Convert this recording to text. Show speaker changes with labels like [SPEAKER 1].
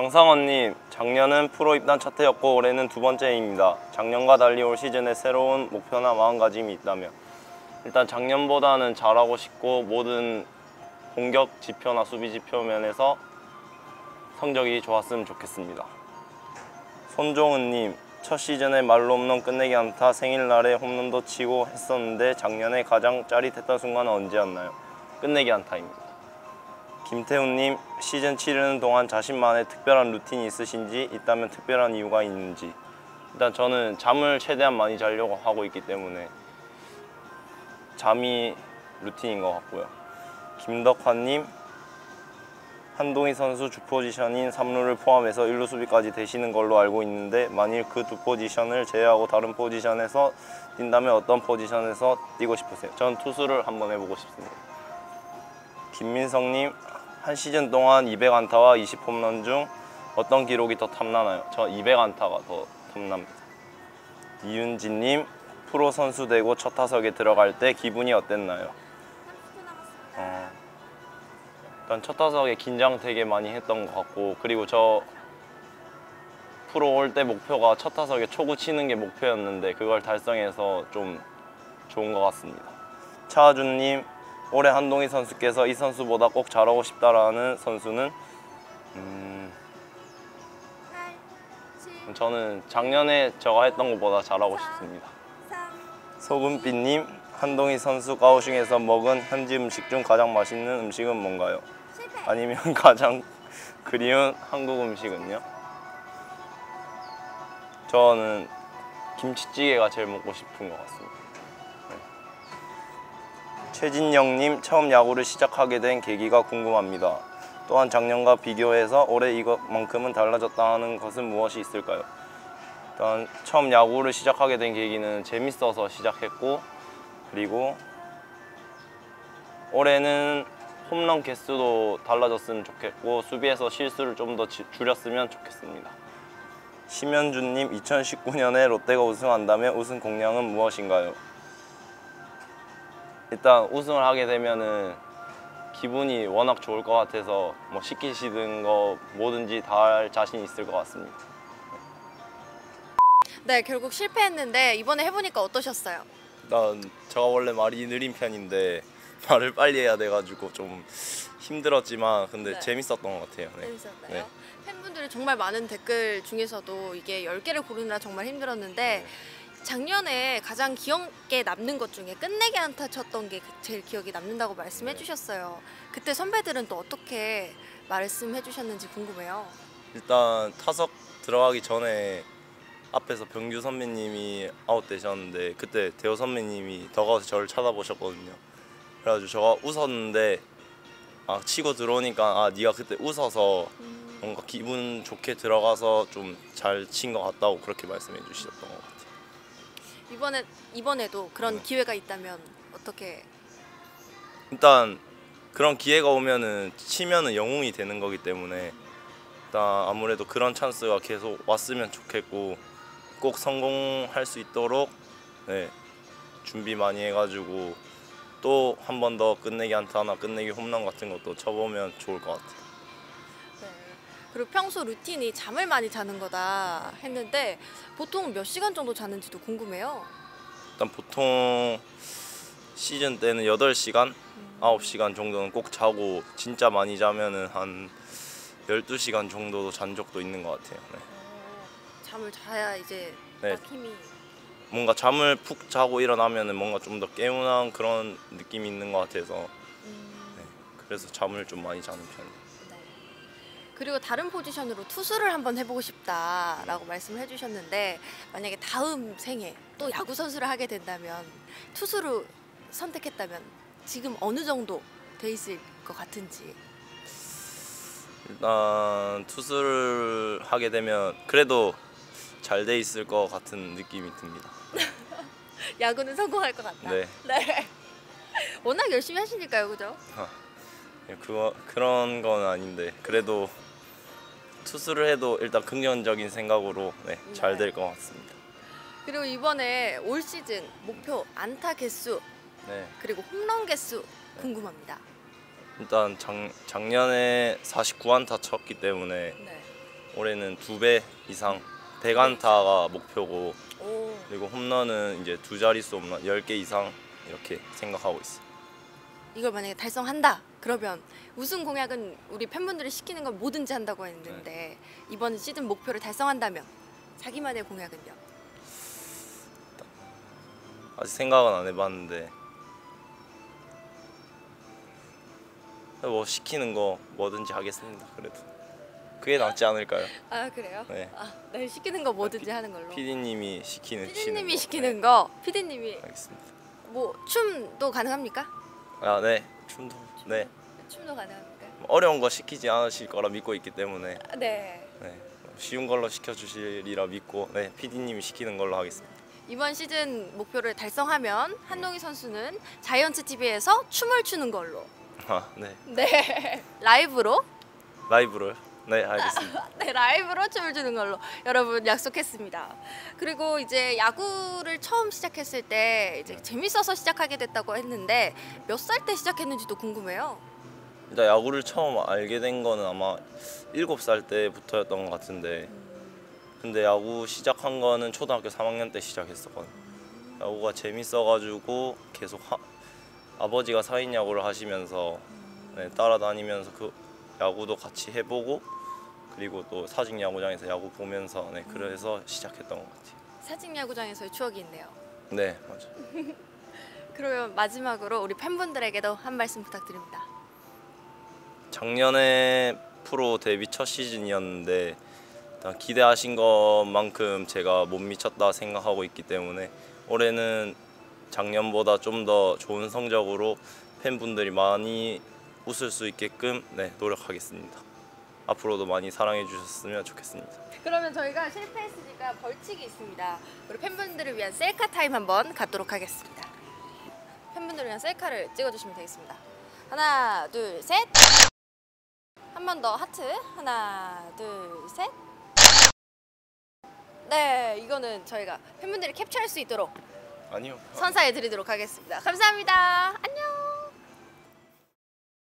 [SPEAKER 1] 정상원님, 작년은 프로 입단 첫 해였고 올해는 두 번째입니다. 작년과 달리 올 시즌에 새로운 목표나 마음가짐이 있다면 일단 작년보다는 잘하고 싶고 모든 공격 지표나 수비 지표 면에서 성적이 좋았으면 좋겠습니다. 손종은님, 첫 시즌에 말로 없는 끝내기 안타 생일날에 홈런도 치고 했었는데 작년에 가장 짜릿했던 순간은 언제였나요? 끝내기 안타입니다. 김태훈님 시즌 치르는 동안 자신만의 특별한 루틴이 있으신지 있다면 특별한 이유가 있는지. 일단 저는 잠을 최대한 많이 자려고 하고 있기 때문에 잠이 루틴인 것 같고요. 김덕환님 한동희 선수 주 포지션인 3루를 포함해서 1루 수비까지 되시는 걸로 알고 있는데 만일 그 두 포지션을 제외하고 다른 포지션에서 뛴다면 어떤 포지션에서 뛰고 싶으세요? 전 투수를 한번 해보고 싶습니다. 김민성님 한 시즌 동안 200안타와 20홈런 중 어떤 기록이 더 탐나나요? 저 200안타가 더 탐납니다. 이윤진님 프로 선수 되고 첫 타석에 들어갈 때 기분이 어땠나요? 어, 일단 첫 타석에 긴장 되게 많이 했던 것 같고 그리고 저 프로 올 때 목표가 첫 타석에 초구 치는 게 목표였는데 그걸 달성해서 좀 좋은 것 같습니다. 차하준님 올해 한동희 선수께서 이 선수보다 꼭 잘하고 싶다라는 선수는 음, 저는 작년에 제가 했던 것보다 잘하고 싶습니다. 소금빛님 한동희 선수 가오슝에서 먹은 현지 음식 중 가장 맛있는 음식은 뭔가요? 아니면 가장 그리운 한국 음식은요? 저는 김치찌개가 제일 먹고 싶은 것 같습니다. 최진영님 처음 야구를 시작하게 된 계기가 궁금합니다. 또한 작년과 비교해서 올해 이것만큼은 달라졌다 하는 것은 무엇이 있을까요? 일단 처음 야구를 시작하게 된 계기는 재밌어서 시작했고 그리고 올해는 홈런 개수도 달라졌으면 좋겠고 수비에서 실수를 좀 더 줄였으면 좋겠습니다. 심현주님 2019년에 롯데가 우승한다면 우승 공략은 무엇인가요? 일단 우승을 하게 되면은 기분이 워낙 좋을 것 같아서 뭐 시키시는 거 뭐든지 다 할 자신 있을 것 같습니다.
[SPEAKER 2] 네, 결국 실패했는데 이번에 해보니까 어떠셨어요?
[SPEAKER 1] 일단 제가 원래 말이 느린 편인데 말을 빨리 해야 돼가지고 좀 힘들었지만 근데
[SPEAKER 2] 네.
[SPEAKER 1] 재밌었던 것 같아요. 네.
[SPEAKER 2] 재밌었나요?
[SPEAKER 1] 네.
[SPEAKER 2] 팬분들이 정말 많은 댓글 중에서도 이게 10개를 고르느라 정말 힘들었는데
[SPEAKER 1] 네.
[SPEAKER 2] 작년에 가장 기억에 남는 것 중에 끝내기 안타 쳤던 게 그- 제일 기억에 남는다고 말씀해
[SPEAKER 1] 네.
[SPEAKER 2] 주셨어요. 그때 선배들은 또 어떻게 말씀해 주셨는지 궁금해요.
[SPEAKER 1] 일단 타석 들어가기 전에 앞에서 병규 선배님이 아웃되셨는데 그때 대호 선배님이 더가웃 저를 쳐다보셨거든요. 그래가지고 제가 웃었는데 아 치고 들어오니까 아 네가 그때 웃어서 뭔가 기분 좋게 들어가서 좀 잘 친 것 같다고 그렇게 말씀해 주셨던 것 같아요.
[SPEAKER 2] 이번에 이번에도 그런
[SPEAKER 1] 네.
[SPEAKER 2] 기회가 있다면 어떻게
[SPEAKER 1] 일단 그런 기회가 오면은 치면은 영웅이 되는 거기 때문에 일단 아무래도 그런 찬스가 계속 왔으면 좋겠고 꼭 성공할 수 있도록 네, 준비 많이 해가지고 또 한 번 더 끝내기 안타나 끝내기 홈런 같은 것도 쳐보면 좋을 것 같아요.
[SPEAKER 2] 네. 그리고 평소 루틴이 잠을 많이 자는 거다 했는데 보통 몇 시간 정도 자는지도 궁금해요.
[SPEAKER 1] 일단 보통 시즌 때는 8시간, 9시간 정도는 꼭 자고 진짜 많이 자면은 한 12시간 정도도 잔 적도 있는 것 같아요. 네.
[SPEAKER 2] 어, 잠을 자야 이제
[SPEAKER 1] 네.
[SPEAKER 2] 딱 힘이
[SPEAKER 1] 뭔가 잠을 푹 자고 일어나면은 뭔가 좀 더 개운한 그런 느낌이 있는 것 같아서
[SPEAKER 2] 음,
[SPEAKER 1] 네. 그래서 잠을 좀 많이 자는 편이에요.
[SPEAKER 2] 네. 그리고 다른 포지션으로 투수를 한번 해보고 싶다라고 말씀을 해주셨는데 만약에 다음 생에 또 야구 선수를 하게 된다면 투수로 선택했다면 지금 어느 정도 돼 있을 것 같은지
[SPEAKER 1] 일단 투수를 하게 되면 그래도 잘 돼 있을 것 같은 느낌이 듭니다.
[SPEAKER 2] 야구는 성공할 것 같다.
[SPEAKER 1] 네.
[SPEAKER 2] 네. 워낙 열심히 하시니까요, 그죠?
[SPEAKER 1] 네, 그거 그런 건 아닌데 그래도 투수를 해도 일단 긍정적인 생각으로 네, 잘 될 것 같습니다.
[SPEAKER 2] 그리고 이번에 올 시즌 목표 안타 개수
[SPEAKER 1] 네.
[SPEAKER 2] 그리고 홈런 개수 궁금합니다.
[SPEAKER 1] 일단 작, 작년에 49안타 쳤기 때문에
[SPEAKER 2] 네.
[SPEAKER 1] 올해는 두 배 이상 100안타가 목표고
[SPEAKER 2] 오.
[SPEAKER 1] 그리고 홈런은 이제 두 자릿수 홈런 10개 이상 이렇게 생각하고 있어요.
[SPEAKER 2] 이걸 만약에 달성한다. 그러면 우승 공약은 우리 팬분들이 시키는 건 뭐든지 한다고 했는데
[SPEAKER 1] 네.
[SPEAKER 2] 이번 시즌 목표를 달성한다면 자기만의 공약은요?
[SPEAKER 1] 아직 생각은 안 해봤는데 뭐 시키는 거 뭐든지 하겠습니다. 그래도 그게 낫지 않을까요?
[SPEAKER 2] 아 그래요?
[SPEAKER 1] 네.
[SPEAKER 2] 아, 네 시키는 거 뭐든지 하는 걸로.
[SPEAKER 1] PD님이 시키는
[SPEAKER 2] 피디님이
[SPEAKER 1] 거.
[SPEAKER 2] 시키는 거, 피디님이
[SPEAKER 1] 네, 알겠습니다.
[SPEAKER 2] 뭐 춤도 가능합니까?
[SPEAKER 1] 아 네, 춤도 네
[SPEAKER 2] 춤도 가능합니까?
[SPEAKER 1] 어려운 거 시키지 않으실 거라 믿고 있기 때문에
[SPEAKER 2] 아, 네.
[SPEAKER 1] 네, 쉬운 걸로 시켜주시리라 믿고 네 PD님이 시키는 걸로 하겠습니다.
[SPEAKER 2] 이번 시즌 목표를 달성하면 한동희 선수는 자이언츠 TV에서 춤을 추는 걸로.
[SPEAKER 1] 아 네,
[SPEAKER 2] 네. 라이브로
[SPEAKER 1] 라이브로요? 네 알겠습니다.
[SPEAKER 2] 네, 라이브로 춤을 추는 걸로 여러분 약속했습니다. 그리고 이제 야구를 처음 시작했을 때 이제
[SPEAKER 1] 네.
[SPEAKER 2] 재밌어서 시작하게 됐다고 했는데 몇 살 때 시작했는지도 궁금해요.
[SPEAKER 1] 일단 야구를 처음 알게 된 거는 아마 7살 때부터였던 것 같은데 근데 야구 시작한 거는 초등학교 3학년 때 시작했었거든요. 야구가 재밌어가지고 계속 하, 아버지가 사인 야구를 하시면서 네, 따라다니면서 그 야구도 같이 해보고 그리고 또 사직 야구장에서 야구 보면서 네, 그래서 시작했던 것 같아요.
[SPEAKER 2] 사직 야구장에서의 추억이 있네요.
[SPEAKER 1] 네 맞아.
[SPEAKER 2] 그러면 마지막으로 우리 팬분들에게도 한 말씀 부탁드립니다.
[SPEAKER 1] 작년에 프로 데뷔 첫 시즌이었는데 기대하신 것만큼 제가 못 미쳤다 생각하고 있기 때문에 올해는 작년보다 좀 더 좋은 성적으로 팬분들이 많이 웃을 수 있게끔 네, 노력하겠습니다. 앞으로도 많이 사랑해 주셨으면 좋겠습니다.
[SPEAKER 2] 그러면 저희가 실패했으니까 벌칙이 있습니다. 우리 팬분들을 위한 셀카 타임 한번 갖도록 하겠습니다. 팬분들을 위한 셀카를 찍어주시면 되겠습니다. 하나, 둘, 셋. 한 번 더 하트. 하나, 둘, 셋. 네, 이거는 저희가 팬분들이 캡처할 수 있도록
[SPEAKER 1] 아니요.
[SPEAKER 2] 선사해 드리도록 하겠습니다. 감사합니다. 안녕.